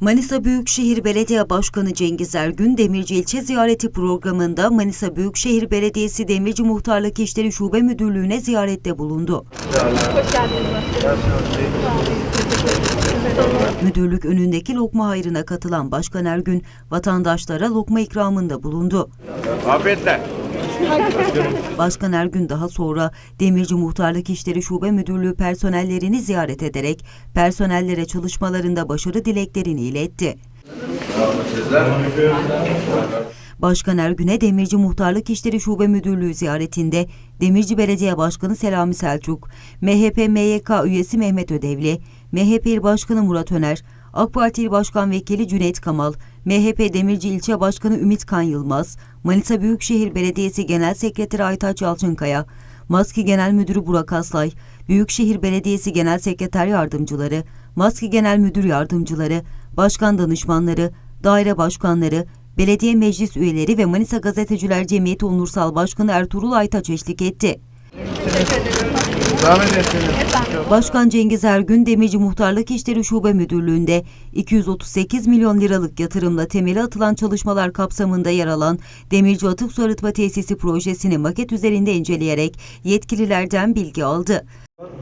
Manisa Büyükşehir Belediye Başkanı Cengiz Ergün Demirci ilçe ziyareti programında Manisa Büyükşehir Belediyesi Demirci Muhtarlık İşleri Şube Müdürlüğü'ne ziyarette bulundu. Müdürlük önündeki lokma hayrına katılan Başkan Ergün vatandaşlara lokma ikramında bulundu. Afiyetle. Başkan Ergün daha sonra Demirci Muhtarlık İşleri Şube Müdürlüğü personellerini ziyaret ederek personellere çalışmalarında başarı dileklerini iletti. Başkan Ergün'e Demirci Muhtarlık İşleri Şube Müdürlüğü ziyaretinde Demirci Belediye Başkanı Selami Selçuk, MHP MYK üyesi Mehmet Ödevli, MHP İl Başkanı Murat Öner, AK Parti İl Başkan Vekili Cüneyt Kamal, MHP Demirci İlçe Başkanı Ümit Kan Yılmaz, Manisa Büyükşehir Belediyesi Genel Sekreteri Aytaç Yalçınkaya, Maski Genel Müdürü Burak Aslay, Büyükşehir Belediyesi Genel Sekreter Yardımcıları, Maski Genel Müdür Yardımcıları, Başkan Danışmanları, Daire Başkanları, Belediye Meclis üyeleri ve Manisa Gazeteciler Cemiyeti Onursal Başkanı Ertuğrul Aytaç eşlik etti. Zahmet. Başkan Cengiz Ergün Demirci Muhtarlık İşleri Şube Müdürlüğü'nde 238 milyon liralık yatırımla temeli atılan çalışmalar kapsamında yer alan Demirci Atık Su Arıtma Tesisi projesini maket üzerinde inceleyerek yetkililerden bilgi aldı.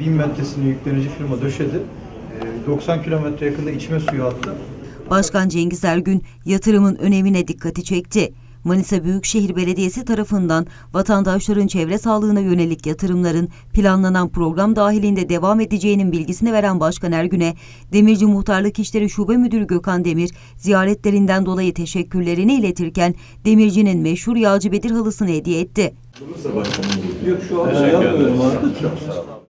1000 metresini yüklenici firma döşedi. Ee, 90 kilometre yakında içme suyu attı. Başkan Cengiz Ergün yatırımın önemine dikkati çekti. Manisa Büyükşehir Belediyesi tarafından vatandaşların çevre sağlığına yönelik yatırımların planlanan program dahilinde devam edeceğinin bilgisini veren Başkan Ergün'e Demirci Muhtarlık İşleri Şube Müdürü Gökhan Demir ziyaretlerinden dolayı teşekkürlerini iletirken Demirci'nin meşhur Yağcı Bedir halısını hediye etti. Yok şu an yapmıyorum artık.